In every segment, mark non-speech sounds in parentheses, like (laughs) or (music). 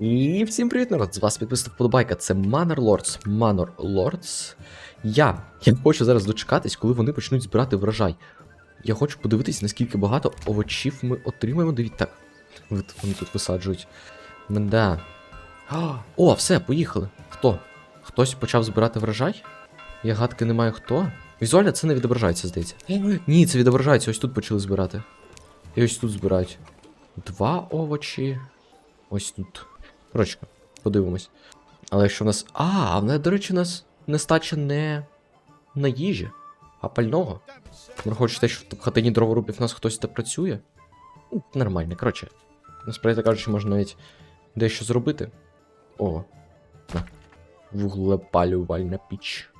І всім привіт, народ! З вас підписав вподобайка. Це Manor Lords. Manor Lords. Я. Я хочу зараз дочекатись, коли вони почнуть збирати врожай. Я хочу подивитись, наскільки багато овочів ми отримаємо. Дивіться, так. Вони тут висаджують. Менда. О, все, поїхали. Хто? Хтось почав збирати врожай? Я гадки не маю хто. Візуально це не відображається, здається. Ні, це відображається, ось тут почали збирати. І ось тут збирають. Два овочі. Ось тут. Коротше, подивимось. Але якщо в нас. А, в нас, до речі, у нас нестача не на їжі, а пального. Враховуючи те, що в хатині дроворубів в нас хтось та працює. Ну, Нормально, коротше. Насправді кажучи, можна навіть дещо зробити. О, на. Вуглепалювальна піч.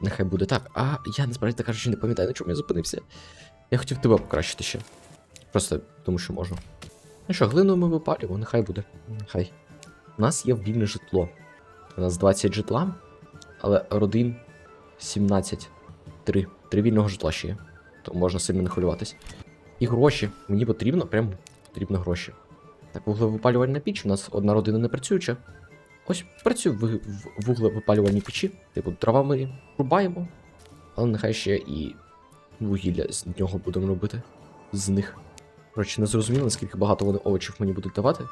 Нехай буде так. А я насправді кажучи, не пам'ятаю, на чому я зупинився. Я хотів тебе покращити ще. Просто тому що можу. Ну що, глину ми випалюємо, нехай буде. Нехай. У нас є вільне житло. У нас 20 житла, але родин 17. Три. Три вільного житла ще є. То можна сильно не хвилюватись. І гроші. Мені потрібно, прям потрібно гроші. Так, вуглевипалювальна піч. У нас одна родина не працююча. Ось працює в, в вуглевипалювальній печі. Типу, трава ми рубаємо. Але нехай ще і вугілля з нього будемо робити. З них. Коротше, не зрозуміло, наскільки багато вони овочів мені будуть давати.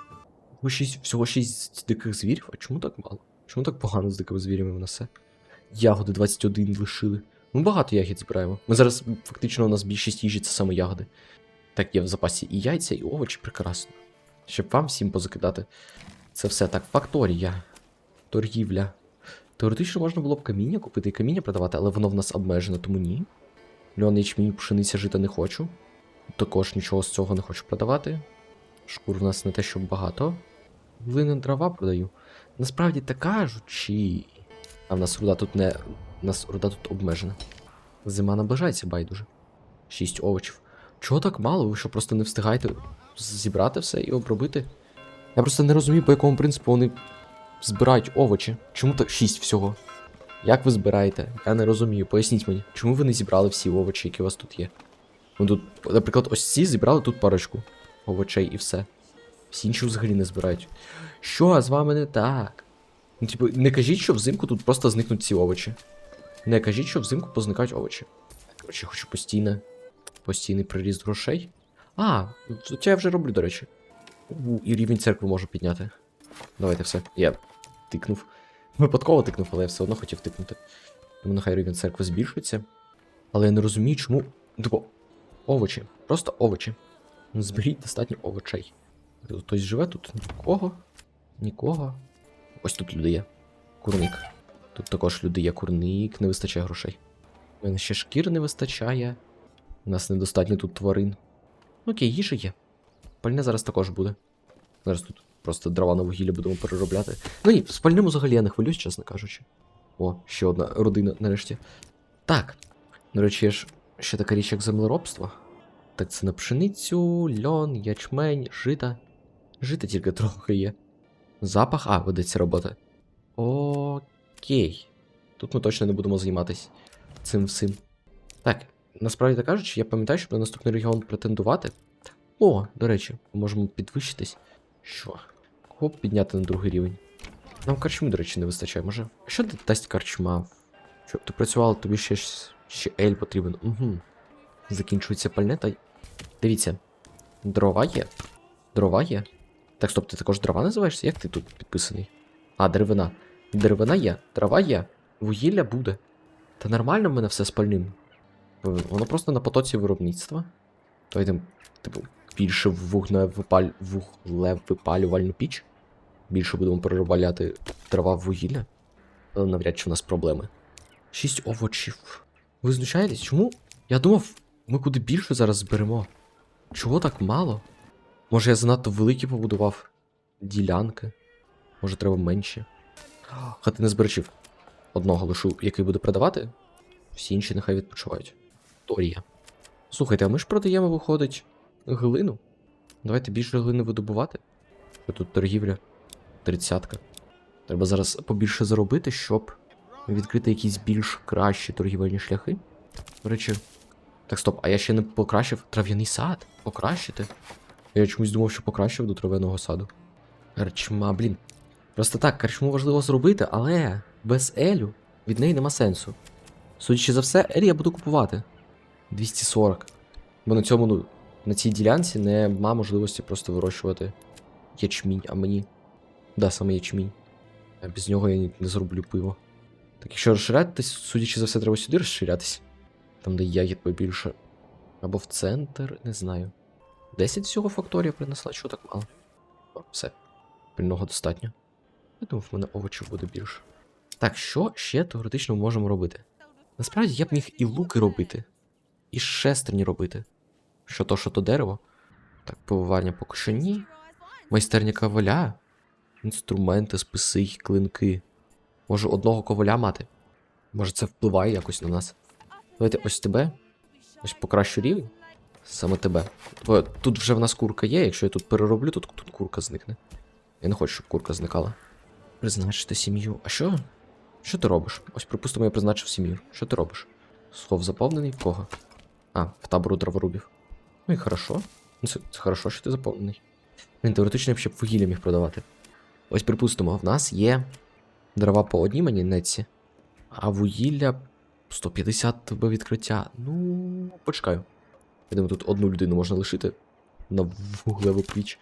Всього шість, всього 6 диких звірів? А чому так мало? Чому так погано з дикими звірями в нас все? Ягоди 21 лишили. Ми багато ягід збираємо. Ми зараз фактично у нас більшість їжі це саме ягоди. Так, є в запасі і яйця, і овочі прекрасно. Щоб вам всім позакидати. Це все так, факторія. Торгівля. Теоретично можна було б каміння купити і каміння продавати, але воно в нас обмежено, тому ні. Льон, ячмінь, пшениця жита не хочу. Також нічого з цього не хочу продавати. Шкур в нас не те, щоб багато. Глина дрова продаю. Насправді так кажучи. А в нас руда тут не. У нас руда тут обмежена. Зима наближається байдуже. Шість овочів. Чого так мало? Ви що просто не встигаєте зібрати все і обробити? Я просто не розумію, по якому принципу вони збирають овочі. Чому так шість всього? Як ви збираєте? Я не розумію. Поясніть мені, чому ви не зібрали всі овочі, які у вас тут є? Ну тут, наприклад, ось ці зібрали тут парочку овочей і все. Всі інші взагалі не збирають. Що з вами не так? Ну, типу, не кажіть, що взимку тут просто зникнуть ці овочі. Не кажіть, що взимку позникають овочі. Коротше, хочу постійно. Постійний приріст грошей. А, це я вже роблю, до речі. У, і рівень церкви можу підняти. Давайте все. Я тикнув. Випадково тикнув, але я все одно хотів тикнути. Тому нехай рівень церкви збільшується. Але я не розумію, чому. Типу, овочі. Просто овочі. Зберіть достатньо овочей. Хтось живе тут? Нікого. Нікого. Ось тут люди є. Курник. Тут також люди є курник, не вистачає грошей. У мене ще шкір не вистачає. У нас недостатньо тут тварин. Ну, Окей, їжа є. Пальне зараз також буде. Зараз тут просто дрова на вугілля будемо переробляти. Ну ні, з пальним взагалі я не хвилююсь, чесно кажучи. О, ще одна родина нарешті. Так. До речі, є ж ще така річ, як землеробство. Так це на пшеницю, льон, ячмень, жита. Жита тільки трохи є. Запах, а, ведеться робота. Окей. Тут ми точно не будемо займатися цим всім. Так, насправді так кажучи, я пам'ятаю, щоб на наступний регіон претендувати. О, до речі, ми можемо підвищитись. Що? Кого підняти на другий рівень? Нам карчми, до речі, не вистачає. Може. А що дасть карчма? Щоб ти працювала, тобі ще, ще ель потрібен. Угу. Закінчується пальне, та. Дивіться. Дрова є. Дрова є. Так, стоп, ти також дрова називаєшся? Як ти тут підписаний? А, деревина. Деревина є, трава є, вугілля буде. Та нормально в мене все з пальним. В- Воно просто на потоці виробництва. Йдемо, типу, більше вуглевипаль... вуглевипалювальну піч. Більше будемо переробляти трава в вугілля. Але навряд чи в нас проблеми. Шість овочів. Ви знущаєтесь? Чому? Я думав, ми куди більше зараз зберемо. Чого так мало? Може я занадто великі побудував ділянки? Може треба менше? Хатина збирачів. Одного лишу, який буде продавати. Всі інші нехай відпочивають. Торія. Слухайте, а ми ж продаємо, виходить, глину. Давайте більше глини видобувати. Що тут торгівля? Тридцятка. Треба зараз побільше заробити, щоб відкрити якісь більш кращі торгівельні шляхи. До речі. Так, стоп, а я ще не покращив трав'яний сад. Покращити? Я чомусь думав, що покращив до трав'яного саду. Карчма, блін. Просто так, карчму важливо зробити, але без Елю від неї нема сенсу. Судячи за все, Ель я буду купувати. 240. Бо на цьому, ну, на цій ділянці нема можливості просто вирощувати ячмінь, а мені. Да, саме ячмінь. Без нього я не зроблю пиво. Так якщо розширятись, судячи за все, треба сюди розширятись. Там, де ягід побільше. Або в центр, не знаю. 10 всього факторія принесла, чого так мало. О, все. Пільного достатньо. Я думав, в мене овочів буде більше. Так, що ще теоретично можемо робити? Насправді я б міг і луки робити, і шестерні робити. Що то, що то дерево. Так, пивоварня поки що ні. Майстерня коваля, інструменти, списи й клинки. Може одного коваля мати? Може це впливає якось на нас? Давайте ось тебе. Ось покращу рівень. Саме тебе. Бо тут вже в нас курка є, якщо я тут перероблю, тут, тут курка зникне. Я не хочу, щоб курка зникала. Призначити сім'ю. А що? Що ти робиш? Ось, припустимо, я призначив сім'ю. Що ти робиш? Схов заповнений в кого? А, в табору дроворубів. Ну і хорошо. Ну, Це, це хорошо, що ти заповнений. Він теоретично я б ще вугілля міг продавати. Ось припустимо, в нас є дрова по одній монетці, а вугілля 150 тебе відкриття. Ну, почекаю. Я думаю, тут одну людину можна лишити на вуглеву піч.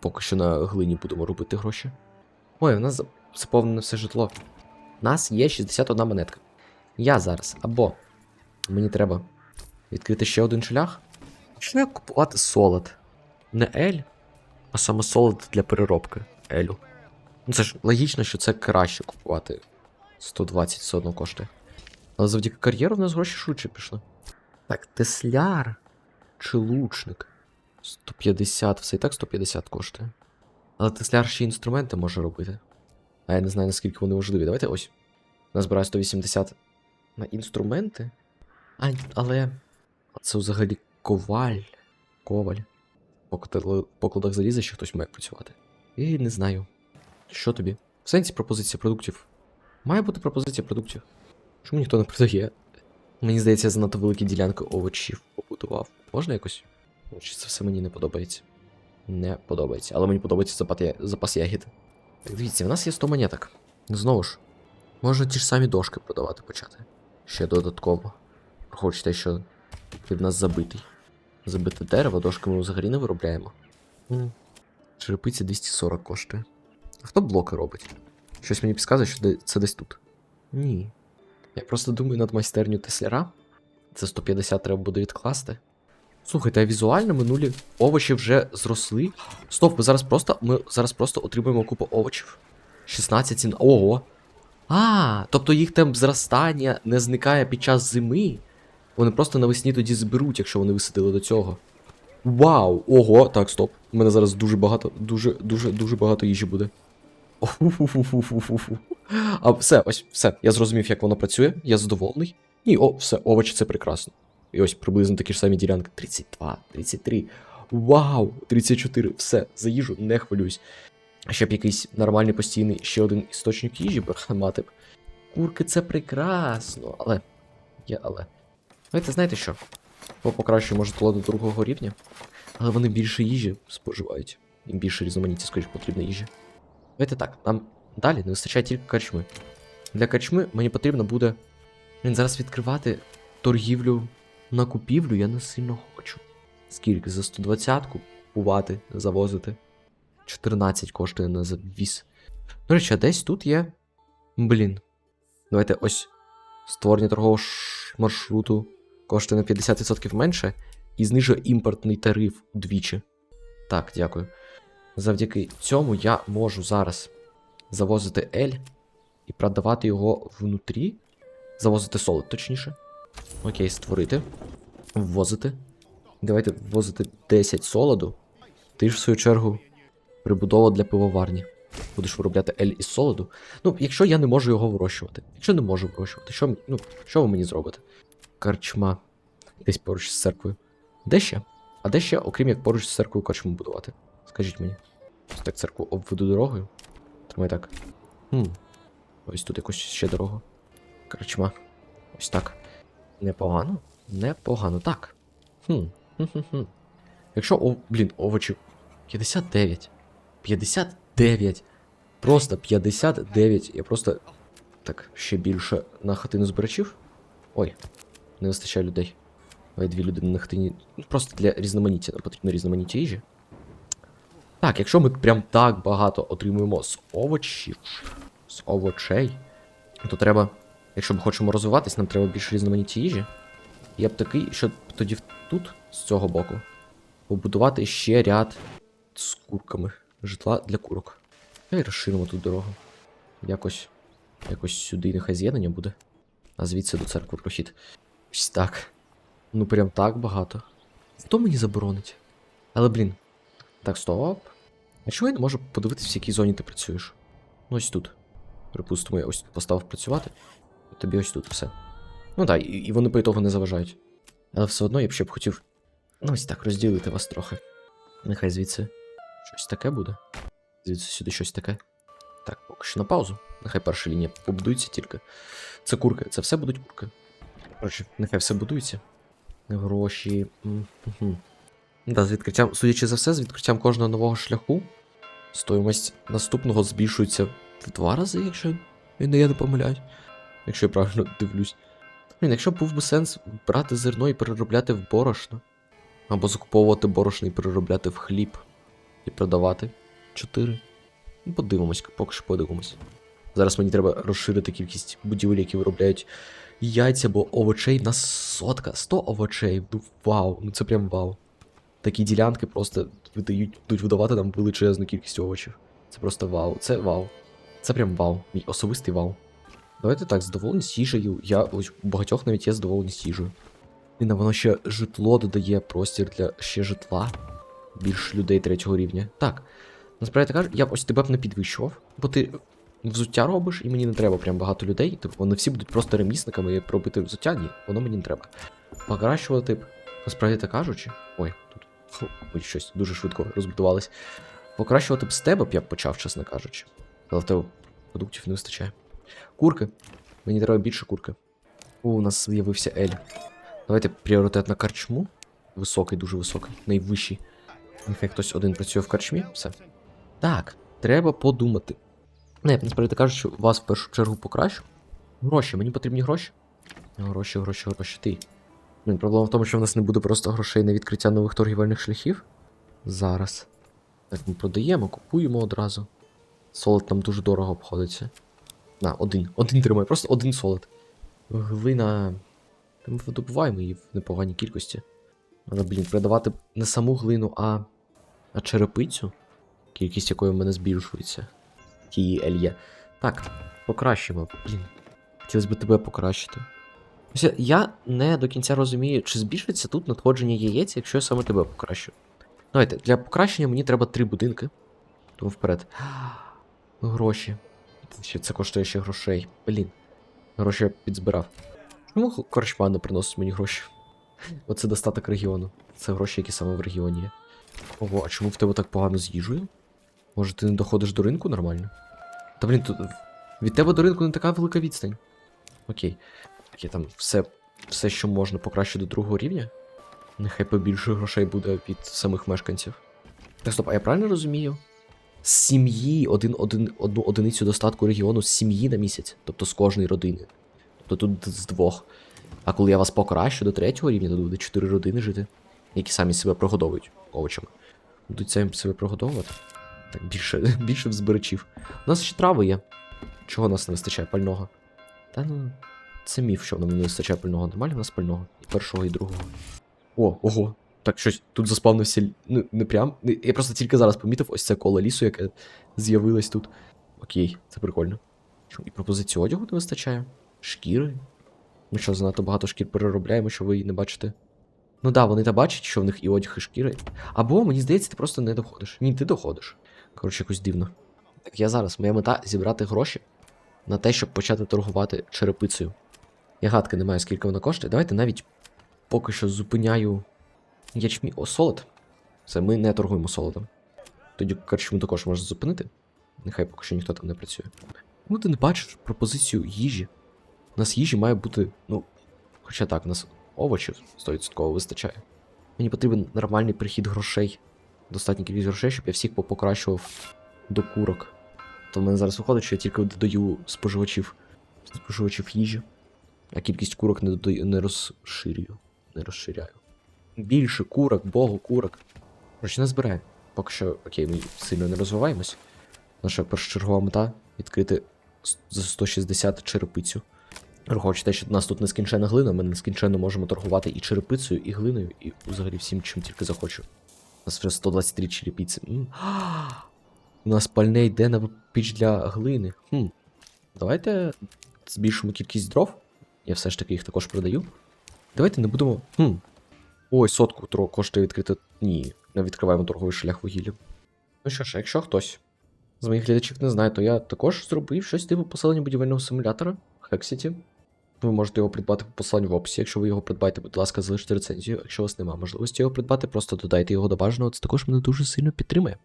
Поки що на глині будемо робити гроші. Ой, у нас за- заповнене все житло. У нас є 61 монетка. Я зараз або мені треба відкрити ще один шлях. Почну я купувати солод. Не ель, а саме солод для переробки елю. Ну це ж логічно, що це краще купувати. 120 все одно коштує. Але завдяки кар'єру в нас гроші швидше пішли. Так, тесляр чи лучник? 150, все і так 150 коштує. Але тесляр ще інструменти може робити. А я не знаю, наскільки вони важливі. Давайте ось. Назбираю 180 на інструменти. А, але. Це взагалі коваль. Коваль. По покладах заліза ще хтось має працювати. І не знаю. Що тобі? В сенсі пропозиція продуктів. Має бути пропозиція продуктів. Чому ніхто не продає? Мені здається, я занадто великі ділянки овочів побудував. Можна якось? Чи це все мені не подобається? Не подобається. Але мені подобається запас, я... запас ягід. Так, дивіться, в нас є 100 монеток. Знову ж, можна ті ж самі дошки продавати почати. Ще додатково. Враховуючи те, що ти в нас забитий. Забите дерево, дошки ми взагалі не виробляємо. Черепиця 240 коштує. А хто блоки робить? Щось мені підказує, що це десь тут. Ні. Я просто думаю над майстерню тесляра. Це 150 треба буде відкласти. Слухайте, а візуально минулі овочі вже зросли. Стоп, ми зараз просто ми зараз просто отримуємо купу овочів. 16 цін. Ого. А, тобто їх темп зростання не зникає під час зими. Вони просто навесні тоді зберуть, якщо вони висадили до цього. Вау! Ого, так, стоп. У мене зараз дуже багато, дуже, дуже, дуже багато їжі буде. (laughs) А все, ось, все. Я зрозумів, як воно працює. Я задоволений. Ні, о, все, овочі це прекрасно. І ось приблизно такі ж самі ділянки. 32, 33. Вау! 34. Все, за їжу не хвилююсь. Щоб якийсь нормальний постійний ще один істочник їжі (laughs) мати б. Курки це прекрасно, але. Є але. Знаєте, знаєте що? По покращуємо житло до другого рівня, але вони більше їжі споживають. Їм більше різноманіття, скоріш, потрібно їжі. Давайте так, нам далі не вистачає тільки карчми. Для карчми мені потрібно буде. Він зараз відкривати торгівлю на купівлю я не сильно хочу. Скільки? За 120-ку купувати, завозити. 14 коштує на завіз. До речі, а десь тут є. Блін. Давайте ось. Створення торгового маршруту коштує на 50% менше і знижує імпортний тариф удвічі. Так, дякую. Завдяки цьому я можу зараз завозити Ель і продавати його внутрі. Завозити солод, точніше. Окей, створити. Ввозити. Давайте ввозити 10 солоду. Ти ж в свою чергу прибудова для пивоварні. Будеш виробляти ель із солоду. Ну, якщо я не можу його вирощувати. Якщо не можу вирощувати, що, ну, що ви мені зробите? Карчма. Десь поруч з церквою. Де ще? А де ще, окрім як поруч з церквою карчму будувати? Скажіть мені. Ось так церкву обведу дорогою. Тримай так. Хм. Ось тут якось ще дорога. Карчма. Ось так. Непогано. Непогано. Так. Хм. Хм-хм-хм. Якщо, о, блін, овочі. 59. 59. Просто 59. Я просто. Так, ще більше на хатину збирачів. Ой, не вистачає людей. Ой, дві людини на хатині. Просто для різноманіття. Нам потрібно різноманіття їжі. Так, якщо ми прям так багато отримуємо з овочів, з овочей, то треба. Якщо ми хочемо розвиватись, нам треба більше різноманіття їжі. Я б такий, щоб тоді тут, з цього боку, побудувати ще ряд з курками. Житла для курок. Давай розширимо тут дорогу. Якось. Якось сюди нехай з'єднання буде. А звідси до церкви прохід. Ось так. Ну прям так багато. Хто мені заборонить? Але блін. Так, стоп. А чого я не можу подивитися, в якій зоні ти працюєш? Ну ось тут. Припустимо, я ось тут поставив працювати. Тобі ось тут все. Ну так, і, і вони по ітогу не заважають. Але все одно я б ще б хотів. Ну ось так розділити вас трохи. Нехай звідси щось таке буде. Звідси сюди щось таке. Так, поки що на паузу. Нехай перша лінія побудується тільки. Це курки, це все будуть курки. Коротше, нехай все будується. Гроші. Угу. Да, з відкриттям, судячи за все, з відкриттям кожного нового шляху, стоїмость наступного збільшується в два рази, якщо я не помиляюсь. Якщо я правильно (laughs) дивлюсь. Блін, якщо був би сенс брати зерно і переробляти в борошно. Або закуповувати борошно і переробляти в хліб. І продавати. Чотири. Ну, подивимось, поки що подивимось. Зараз мені треба розширити кількість будівель, які виробляють яйця або овочей. В нас сотка, 100 овочей. Ну вау, ну це прям вау. Такі ділянки просто видають, будуть видавати нам величезну кількість овочів. Це просто вау. Це вау. Це прям вау. Мій особистий вау. Давайте так, задоволеність їжею. Я ось у багатьох навіть є задоволеність їжею. І на воно ще житло додає простір для ще житла. Більше людей третього рівня. Так. Насправді кажу, я б ось тебе б не підвищував, бо ти взуття робиш, і мені не треба прям багато людей. Типу, вони всі будуть просто ремісниками і робити взуття, ні, воно мені не треба. Покращувати б, насправді так кажучи. Ой, тут ой, щось дуже швидко розбудувались. Покращувати б з тебе б я б почав, чесно кажучи. Але в тебе продуктів не вистачає. Курки. Мені треба більше курки. О, у нас з'явився Ель. Давайте пріоритет на карчму. Високий, дуже високий, найвищий. Нехай хтось один працює в карчмі, все. Так, треба подумати. Не, насправді кажучи, вас в першу чергу покращу. Гроші, мені потрібні гроші. Гроші, гроші, гроші. Ти. Блін, проблема в тому, що в нас не буде просто грошей на відкриття нових торгівельних шляхів. Зараз. Так, ми продаємо, купуємо одразу. Солод нам дуже дорого обходиться. На, один. Один тримай, просто один солод. Глина. Ми видобуваємо її в непоганій кількості. Але, блін, продавати не саму глину, а. а черепицю, кількість якої в мене збільшується. Тії Ельє. Так, покращимо. Блін. Хотілося б тебе покращити. Ось я- не до кінця розумію, чи збільшиться тут надходження яєць, якщо я саме тебе покращу. Давайте, для покращення мені треба три будинки. Тому вперед. Гроші. Ще це коштує ще грошей. Блін. Гроші я підзбирав. Чому корчма не приносить мені гроші? (laughs) Оце достаток регіону. Це гроші, які саме в регіоні є. Ого, а чому в тебе так погано з їжею? Може, ти не доходиш до ринку нормально? Та блін, тут від тебе до ринку не така велика відстань. Окей. Окей, там все, все, що можна покращити до другого рівня. Нехай побільше грошей буде від самих мешканців. Так, стоп, а я правильно розумію? З сім'ї один, один, одну одиницю достатку регіону з сім'ї на місяць, тобто з кожної родини. Тобто тут з двох. А коли я вас покращу до третього рівня, то буде чотири родини жити, які самі себе прогодовують овочами. Будуть самі себе прогодовувати. Так, більше, (laughs) більше збирачів. У нас ще трави є. Чого у нас не вистачає пального? Та ну. Це міф, що нам не вистачає пального. Нормально у нас пального. І першого, і другого. О, ого. Так, щось тут заспавнився. Ну, не прям. Я просто тільки зараз помітив ось це коло лісу, яке з'явилось тут. Окей, це прикольно. Що, і пропозиції одягу не вистачає? Шкіри? Ми що, занадто багато шкір переробляємо, що ви її не бачите? Ну да, вони та бачать, що в них і одяг, і шкіри. Або, мені здається, ти просто не доходиш. Ні, ти доходиш. Коротше, якось дивно. Так я зараз, моя мета зібрати гроші на те, щоб почати торгувати черепицею. Я гадки не маю, скільки вона коштує. Давайте навіть поки що зупиняю ячмі. О, солод. Це ми не торгуємо солодом. Тоді корчму також можна зупинити. Нехай поки що ніхто там не працює. Ну, ти не бачиш пропозицію їжі. У нас їжі має бути, ну. Хоча так, у нас овочів 100% вистачає. Мені потрібен нормальний прихід грошей. Достатньо кількість грошей, щоб я всіх попокращував до курок. То в мене зараз виходить, що я тільки додаю споживачів, споживачів їжі, а кількість курок не додаю, не розширюю. Не розширяю. Більше курок, богу, курок. Короче, не збирає. Поки що, окей, ми сильно не розвиваємось. Наша першочергова мета відкрити за 160 черепицю. Враховуючи те, що в нас тут нескінчена глина, ми нескінченно можемо торгувати і черепицею, і глиною, і взагалі всім, чим тільки захочу. У нас вже 123 черепиці. У нас пальне йде на піч для глини. Хм. Давайте збільшимо кількість дров. Я все ж таки їх також продаю. Давайте не будемо. Хм. Ой, сотку коштує відкрити. Ні, не відкриваємо торговий шлях вугілля. Ну що ж, якщо хтось з моїх глядачів не знає, то я також зробив щось типу поселення будівельного симулятора Хексіті. Ви можете його придбати по посиланню в описі. Якщо ви його придбаєте, будь ласка, залиште рецензію. Якщо у вас немає можливості його придбати, просто додайте його до бажаного. Це також мене дуже сильно підтримує.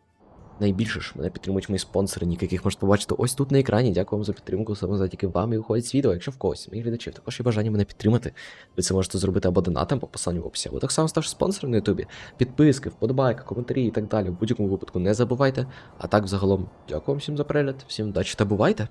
Найбільше ж мене підтримують мої спонсори, ніяких яких можете побачити ось тут на екрані. Дякую вам за підтримку. Саме завдяки вам і виходить відео. Якщо в когось, моїх глядачів, також є бажання мене підтримати. Ви це можете зробити або донатом по посиланню в описі, або так само ставши спонсором на Ютубі. Підписки, вподобайка, коментарі і так далі. В будь-якому випадку не забувайте. А так, взагалом, дякую вам всім за перегляд, всім удачі та бувайте!